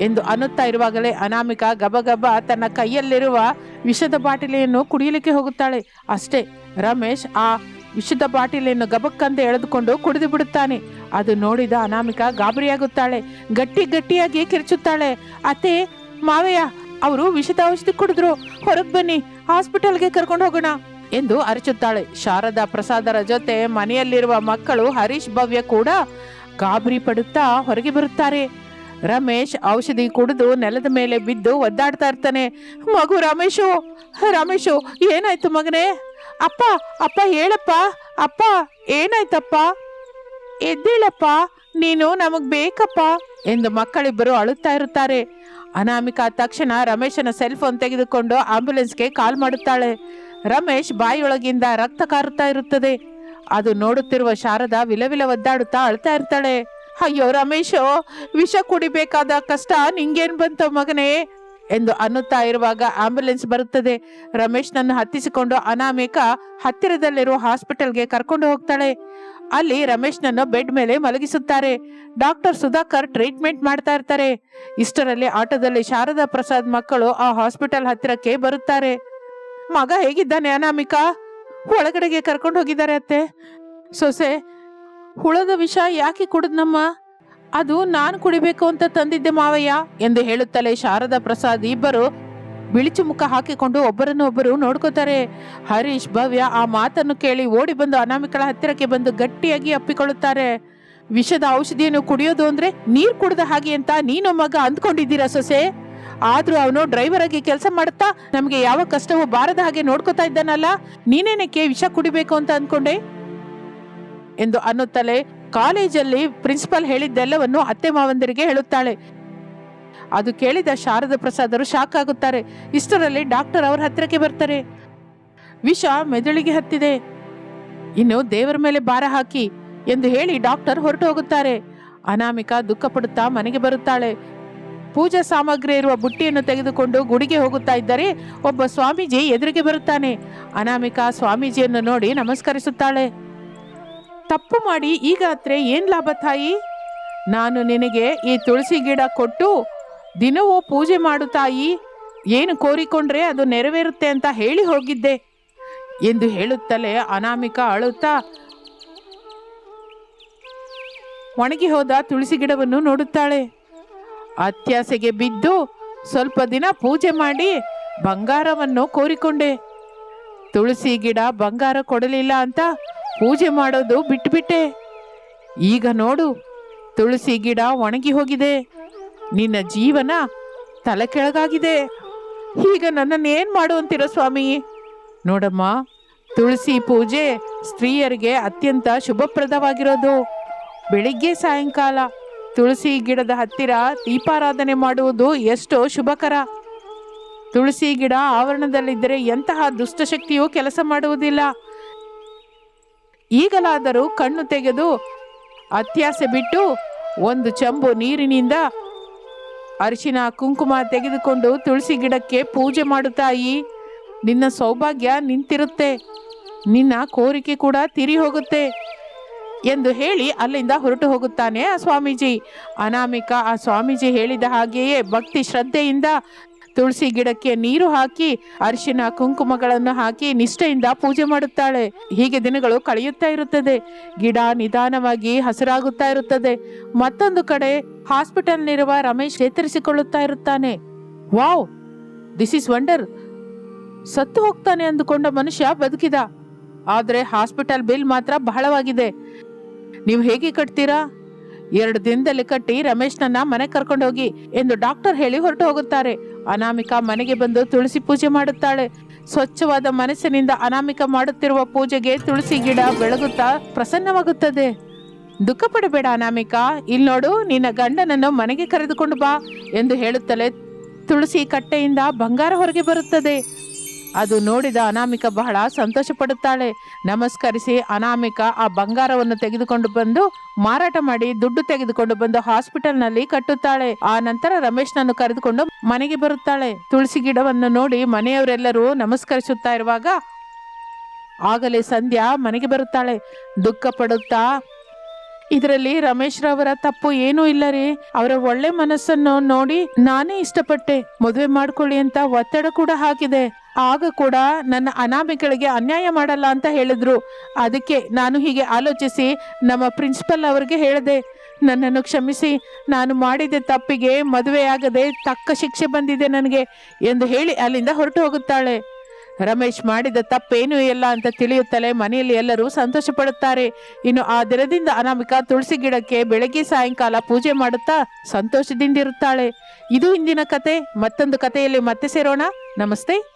ಎಂದು ಅನ್ನುತ್ತಾ ಇರುವಾಗಲೇ ಅನಾಮಿಕಾ ಗಬಗಬ ತನ್ನ ಕೈಯಲ್ಲಿರುವ ವಿಷದ ಬಾಟಲಿಯನ್ನು ಕುಡಿಯಲಿಕ್ಕೆ ಹೋಗುತ್ತಾಳೆ. ಅಷ್ಟೇ, ರಮೇಶ್ ಆ ವಿಷದ ಬಾಟಲಿಯನ್ನು ಗಬಕ್ಕಂದು ಎಳೆದುಕೊಂಡು ಕುಡಿದು ಬಿಡುತ್ತಾನೆ. ಅದು ನೋಡಿದ ಅನಾಮಿಕ ಗಾಬರಿಯಾಗುತ್ತಾಳೆ. ಗಟ್ಟಿ ಗಟ್ಟಿಯಾಗಿ ಕಿರಿಚುತ್ತಾಳೆ. ಅತ್ತೆ, ಮಾವಯ್ಯ, ಅವರು ವಿಷದ ಔಷಧಿ ಕುಡಿದ್ರು. ಹೊರಗೆ ಬನ್ನಿ, ಹಾಸ್ಪಿಟಲ್ಗೆ ಕರ್ಕೊಂಡು ಹೋಗೋಣ ಎಂದು ಅರಚುತ್ತಾಳೆ. ಶಾರದಾ ಪ್ರಸಾದರ ಜೊತೆ ಮನೆಯಲ್ಲಿರುವ ಮಕ್ಕಳು ಹರೀಶ್ ಭವ್ಯ ಕೂಡ ಗಾಬರಿ ಪಡುತ್ತಾ ಹೊರಗೆ ಬರುತ್ತಾರೆ. ರಮೇಶ್ ಔಷಧಿ ಕುಡಿದು ನೆಲದ ಮೇಲೆ ಬಿದ್ದು ಒದ್ದಾಡ್ತಾ ಇರ್ತಾನೆ. ಮಗು ರಮೇಶು ರಮೇಶು, ಏನಾಯ್ತು ಮಗನೇ? ಅಪ್ಪ ಅಪ್ಪ ಹೇಳಪ್ಪ. ಅಪ್ಪ, ಏನಾಯ್ತಪ್ಪ? ಎದ್ದೇಳಪ್ಪ, ನೀನು ನಮಗ್ ಬೇಕಪ್ಪ ಎಂದು ಮಕ್ಕಳಿಬ್ಬರು ಅಳುತ್ತಾ ಇರುತ್ತಾರೆ. ಅನಾಮಿಕಾ ತಕ್ಷಣ ರಮೇಶನ ಸೆಲ್ ಫೋನ್ ತೆಗೆದುಕೊಂಡು ಆಂಬ್ಯುಲೆನ್ಸ್ಗೆ ಕಾಲ್ ಮಾಡುತ್ತಾಳೆ. ರಮೇಶ್ ಬಾಯಿಯೊಳಗಿಂದ ರಕ್ತ ಕಾರುತ್ತಾ ಇರುತ್ತದೆ. ಅದು ನೋಡುತ್ತಿರುವ ಶಾರದ ವಿಲವಿಲ ಒದ್ದಾಡುತ್ತಾ ಅಳ್ತಾ ಇರ್ತಾಳೆ. ಅಯ್ಯೋ ರಮೇಶೋ, ವಿಷ ಕುಡಿಬೇಕಾದ ಕಷ್ಟ ನಿಂಗೇನ್ ಬಂತು ಮಗನೇ? ಎಂದು ಅನ್ನುತ್ತಾ ಇರುವಾಗ ಆಂಬ್ಯುಲೆನ್ಸ್ ಬರುತ್ತದೆ. ರಮೇಶ್ನನ್ನು ಹತ್ತಿಸಿಕೊಂಡು ಅನಾಮಿಕ ಹತ್ತಿರದಲ್ಲಿರುವ ಹಾಸ್ಪಿಟಲ್ಗೆ ಕರ್ಕೊಂಡು ಹೋಗ್ತಾಳೆ. ಅಲ್ಲಿ ರಮೇಶ್ನನ್ನು ಬೆಡ್ ಮೇಲೆ ಮಲಗಿಸುತ್ತಾರೆ. ಡಾಕ್ಟರ್ ಸುಧಾಕರ್ ಟ್ರೀಟ್ಮೆಂಟ್ ಮಾಡ್ತಾ ಇರ್ತಾರೆ. ಇಷ್ಟರಲ್ಲಿ ಆಟೋದಲ್ಲಿ ಶಾರದಾ ಪ್ರಸಾದ್ ಮಕ್ಕಳು ಆ ಹಾಸ್ಪಿಟಲ್ ಹತ್ತಿರಕ್ಕೆ ಬರುತ್ತಾರೆ. ಮಗ ಹೇಗಿದ್ದಾನೆ ಅನಾಮಿಕ? ಒಳಗಡೆಗೆ ಕರ್ಕೊಂಡು ಹೋಗಿದ್ದಾರೆ ಅತ್ತೆ. ಸೊಸೆ, ಹುಳದ ವಿಷ ಯಾಕೆ ಕುಡಿದ್ನಮ್ಮ ಅದು ನಾನು ಕುಡಿಬೇಕು ಅಂತ ತಂದಿದ್ದೆ ಮಾವಯ್ಯ ಎಂದು ಹೇಳುತ್ತಲೇ ಶಾರದಾ ಪ್ರಸಾದ್ ಇಬ್ಬರು ಬಿಳಿಚು ಮುಖ ಹಾಕಿಕೊಂಡು ಒಬ್ಬರನ್ನು ಒಬ್ಬರು ನೋಡ್ಕೋತಾರೆ. ಹರೀಶ್, ಭವ್ಯ ಆ ಮಾತನ್ನು ಕೇಳಿ ಓಡಿ ಬಂದು ಅನಾಮಿಕಳ ಹತ್ತಿರಕ್ಕೆ ಬಂದು ಗಟ್ಟಿಯಾಗಿ ಅಪ್ಪಿಕೊಳ್ಳುತ್ತಾರೆ. ವಿಷದ ಔಷಧಿಯನ್ನು ಕುಡಿಯೋದು ಅಂದ್ರೆ ನೀರು ಕುಡಿದ ಹಾಗೆ ಅಂತ ನೀನು ಮಗ ಅಂದ್ಕೊಂಡಿದ್ದೀರಾ ಸೊಸೆ? ಆದ್ರೂ ಅವನು ಡ್ರೈವರ್ ಆಗಿ ಕೆಲಸ ಮಾಡುತ್ತಾ ನಮಗೆ ಯಾವ ಕಷ್ಟವೂ ಬಾರದ ಹಾಗೆ ನೋಡ್ಕೋತಾ ಇದ್ದಾನಲ್ಲ, ನೀನೇನಕ್ಕೆ ವಿಷ ಕುಡಿಬೇಕು ಅಂತ ಅಂದ್ಕೊಂಡೆ? ಎಂದು ಅನ್ನುತ್ತಲೇ ಕಾಲೇಜಲ್ಲಿ ಪ್ರಿನ್ಸಿಪಲ್ ಹೇಳಿದ್ದೆಲ್ಲವನ್ನು ಅತ್ತೆ ಮಾವಂದಿರಿಗೆ ಹೇಳುತ್ತಾಳೆ. ಅದು ಕೇಳಿದ ಶಾರದ ಪ್ರಸಾದರು ಶಾಕ್ ಆಗುತ್ತಾರೆ. ಇಷ್ಟರಲ್ಲಿ ಡಾಕ್ಟರ್ ಅವರ ಹತ್ತಿರಕ್ಕೆ ಬರ್ತಾರೆ. ವಿಷ ಮೆದುಳಿಗೆ ಹತ್ತಿದೆ. ಇನ್ನು ದೇವರ ಮೇಲೆ ಭಾರ ಹಾಕಿ ಎಂದು ಹೇಳಿ ಡಾಕ್ಟರ್ ಹೊರಟು ಹೋಗುತ್ತಾರೆ. ಅನಾಮಿಕಾ ದುಃಖ ಪಡುತ್ತಾ ಮನೆಗೆ ಬರುತ್ತಾಳೆ. ಪೂಜಾ ಸಾಮಗ್ರಿ ಇರುವ ಬುಟ್ಟಿಯನ್ನು ತೆಗೆದುಕೊಂಡು ಗುಡಿಗೆ ಹೋಗುತ್ತಾ ಇದ್ದರೆ ಒಬ್ಬ ಸ್ವಾಮೀಜಿ ಎದುರಿಗೆ ಬರುತ್ತಾನೆ. ಅನಾಮಿಕಾ ಸ್ವಾಮೀಜಿಯನ್ನು ನೋಡಿ ನಮಸ್ಕರಿಸುತ್ತಾಳೆ. ತಪ್ಪು ಮಾಡಿ ಈಗ ಹತ್ರ ಏನ್ ಲಾಭ ತಾಯಿ? ನಾನು ನಿನಗೆ ಈ ತುಳಸಿ ಗಿಡ ಕೊಟ್ಟು ದಿನವೂ ಪೂಜೆ ಮಾಡು ತಾಯಿ. ಏನು ಕೋರಿಕೊಂಡ್ರೆ ಅದು ನೆರವೇರುತ್ತೆ ಅಂತ ಹೇಳಿ ಹೋಗಿದ್ದೆ. ಎಂದು ಹೇಳುತ್ತಲೇ ಅನಾಮಿಕ ಅಳುತ್ತಾ ಒಣಗಿ ಹೋದ ತುಳಸಿ ಗಿಡವನ್ನು ನೋಡುತ್ತಾಳೆ. ಅತ್ಯಾಸೆಗೆ ಬಿದ್ದು ಸ್ವಲ್ಪ ದಿನ ಪೂಜೆ ಮಾಡಿ ಬಂಗಾರವನ್ನು ಕೋರಿಕೊಂಡೆ. ತುಳಸಿ ಗಿಡ ಬಂಗಾರ ಕೊಡಲಿಲ್ಲ ಅಂತ ಪೂಜೆ ಮಾಡೋದು ಬಿಟ್ಬಿಟ್ಟೆ. ಈಗ ನೋಡು, ತುಳಸಿ ಗಿಡ ಒಣಗಿ ಹೋಗಿದೆ. ನಿನ್ನ ಜೀವನ ತಲೆ ಕೆಳಗಾಗಿದೆ. ಈಗ ನನ್ನನ್ನು ಏನು ಮಾಡು ಅಂತೀರ ಸ್ವಾಮಿ? ನೋಡಮ್ಮ, ತುಳಸಿ ಪೂಜೆ ಸ್ತ್ರೀಯರಿಗೆ ಅತ್ಯಂತ ಶುಭಪ್ರದವಾಗಿರೋದು. ಬೆಳಿಗ್ಗೆ ಸಾಯಂಕಾಲ ತುಳಸಿ ಗಿಡದ ಹತ್ತಿರ ದೀಪಾರಾಧನೆ ಮಾಡುವುದು ಎಷ್ಟೋ ಶುಭಕರ. ತುಳಸಿ ಗಿಡ ಆವರಣದಲ್ಲಿದ್ದರೆ ಎಂತಹ ದುಷ್ಟಶಕ್ತಿಯೂ ಕೆಲಸ ಮಾಡುವುದಿಲ್ಲ. ಈಗಲಾದರೂ ಕಣ್ಣು ತೆಗೆದು ಅತ್ಯಾಸೆ ಬಿಟ್ಟು ಒಂದು ಚಂಬು ನೀರಿನಿಂದ ಅರಿಶಿನ ಕುಂಕುಮ ತೆಗೆದುಕೊಂಡು ತುಳಸಿ ಗಿಡಕ್ಕೆ ಪೂಜೆ ಮಾಡುತ್ತಾಯಿ ತಾಯಿ. ನಿನ್ನ ಸೌಭಾಗ್ಯ ನಿಂತಿರುತ್ತೆ. ನಿನ್ನ ಕೋರಿಕೆ ಕೂಡ ತಿರಿ ಹೋಗುತ್ತೆ ಎಂದು ಹೇಳಿ ಅಲ್ಲಿಂದ ಹೊರಟು ಹೋಗುತ್ತಾನೆ ಆ ಸ್ವಾಮೀಜಿ. ಅನಾಮಿಕ ಆ ಸ್ವಾಮೀಜಿ ಹೇಳಿದ ಹಾಗೆಯೇ ಭಕ್ತಿ ಶ್ರದ್ಧೆಯಿಂದ ತುಳಸಿ ಗಿಡಕ್ಕೆ ನೀರು ಹಾಕಿ, ಅರಿಶಿನ ಕುಂಕುಮಗಳನ್ನು ಹಾಕಿ ನಿಷ್ಠೆಯಿಂದ ಪೂಜೆ ಮಾಡುತ್ತಾಳೆ. ಹೀಗೆ ದಿನಗಳು ಕಳೆಯುತ್ತಾ ಇರುತ್ತದೆ. ಗಿಡ ನಿಧಾನವಾಗಿ ಹಸಿರಾಗುತ್ತಾ ಇರುತ್ತದೆ. ಮತ್ತೊಂದು ಕಡೆ ಹಾಸ್ಪಿಟಲ್ನಿರುವ ರಮೇಶ್ ಚೇತರಿಸಿಕೊಳ್ಳುತ್ತಾ ಇರುತ್ತಾನೆ. ವಾವ್! ದಿಸ್ ಇಸ್ ವಂಡರ್ ಸತ್ತು ಹೋಗ್ತಾನೆ ಅಂದುಕೊಂಡ ಮನುಷ್ಯ ಬದುಕಿದ. ಆದರೆ ಹಾಸ್ಪಿಟಲ್ ಬಿಲ್ ಮಾತ್ರ ಬಹಳವಾಗಿದೆ. ನೀವು ಹೇಗೆ ಕಟ್ತೀರಾ? ಎರಡು ದಿನದಲ್ಲಿ ಕಟ್ಟಿ ರಮೇಶ್ನನ್ನ ಮನೆ ಕರ್ಕೊಂಡು ಹೋಗಿ ಎಂದು ಡಾಕ್ಟರ್ ಹೇಳಿ ಹೊರಟು ಹೋಗುತ್ತಾರೆ. ಅನಾಮಿಕಾ ಮನೆಗೆ ಬಂದು ತುಳಸಿ ಪೂಜೆ ಮಾಡುತ್ತಾಳೆ. ಸ್ವಚ್ಛವಾದ ಮನಸ್ಸಿನಿಂದ ಅನಾಮಿಕ ಮಾಡುತ್ತಿರುವ ಪೂಜೆಗೆ ತುಳಸಿ ಗಿಡ ಬೆಳಗುತ್ತಾ ಪ್ರಸನ್ನವಾಗುತ್ತದೆ. ದುಃಖ ಪಡಬೇಡ ಅನಾಮಿಕಾ ಇಲ್ಲಿ ನೋಡು, ನಿನ್ನ ಗಂಡನನ್ನು ಮನೆಗೆ ಕರೆದುಕೊಂಡು ಬಾ ಎಂದು ಹೇಳುತ್ತಲೇ ತುಳಸಿ ಕಟ್ಟೆಯಿಂದ ಬಂಗಾರ ಹೊರಗೆ ಬರುತ್ತದೆ. ಅದು ನೋಡಿದ ಅನಾಮಿಕ ಬಹಳ ಸಂತೋಷ ಪಡುತ್ತಾಳೆ ನಮಸ್ಕರಿಸಿ ಅನಾಮಿಕ ಆ ಬಂಗಾರವನ್ನು ತೆಗೆದುಕೊಂಡು ಬಂದು ಮಾರಾಟ ಮಾಡಿ ದುಡ್ಡು ತೆಗೆದುಕೊಂಡು ಬಂದು ಹಾಸ್ಪಿಟಲ್ನಲ್ಲಿ ಕಟ್ಟುತ್ತಾಳೆ. ಆ ನಂತರ ರಮೇಶ್ನನ್ನು ಕರೆದುಕೊಂಡು ಮನೆಗೆ ಬರುತ್ತಾಳೆ. ತುಳಸಿ ಗಿಡವನ್ನು ನೋಡಿ ಮನೆಯವರೆಲ್ಲರೂ ನಮಸ್ಕರಿಸುತ್ತಾ ಇರುವಾಗ ಆಗಲೇ ಸಂಧ್ಯಾ ಮನೆಗೆ ಬರುತ್ತಾಳೆ. ದುಃಖ ಪಡುತ್ತಾ, ಇದರಲ್ಲಿ ರಮೇಶ್ ರವರ ತಪ್ಪು ಏನೂ ಇಲ್ಲ ರೀ. ಅವರ ಒಳ್ಳೆ ಮನಸ್ಸನ್ನು ನೋಡಿ ನಾನೇ ಇಷ್ಟಪಟ್ಟೆ. ಮದುವೆ ಮಾಡ್ಕೊಳ್ಳಿ ಅಂತ ಒತ್ತಡ ಕೂಡ ಹಾಕಿದೆ. ಆಗ ಕೂಡ ನನ್ನ ಅನಾಮಿಗಳಿಗೆ ಅನ್ಯಾಯ ಮಾಡಲ್ಲ ಅಂತ ಹೇಳಿದ್ರು. ಅದಕ್ಕೆ ನಾನು ಹೀಗೆ ಆಲೋಚಿಸಿ ನಮ್ಮ ಪ್ರಿನ್ಸಿಪಲ್ ಅವರಿಗೆ ಹೇಳಿದೆ, ನನ್ನನ್ನು ಕ್ಷಮಿಸಿ, ನಾನು ಮಾಡಿದ ತಪ್ಪಿಗೆ ಮದುವೆಯಾಗದೆ ತಕ್ಕ ಶಿಕ್ಷೆ ಬಂದಿದೆ ನನಗೆ ಎಂದು ಹೇಳಿ ಅಲ್ಲಿಂದ ಹೊರಟು ಹೋಗುತ್ತಾಳೆ. ರಮೇಶ್ ಮಾಡಿದ ತಪ್ಪೇನೂ ಇಲ್ಲ ಅಂತ ತಿಳಿಯುತ್ತಲೇ ಮನೆಯಲ್ಲಿ ಎಲ್ಲರೂ ಸಂತೋಷ ಪಡುತ್ತಾರೆ ಇನ್ನು ಆ ದಿನದಿಂದ ಅನಾಮಿಕಾ ತುಳಸಿ ಗಿಡಕ್ಕೆ ಬೆಳಗ್ಗೆ ಸಾಯಂಕಾಲ ಪೂಜೆ ಮಾಡುತ್ತಾ ಸಂತೋಷದಿಂದಿರುತ್ತಾಳೆ. ಇದು ಇಂದಿನ ಕತೆ. ಮತ್ತೊಂದು ಕಥೆಯಲ್ಲಿ ಮತ್ತೆ ಸೇರೋಣ. ನಮಸ್ತೆ.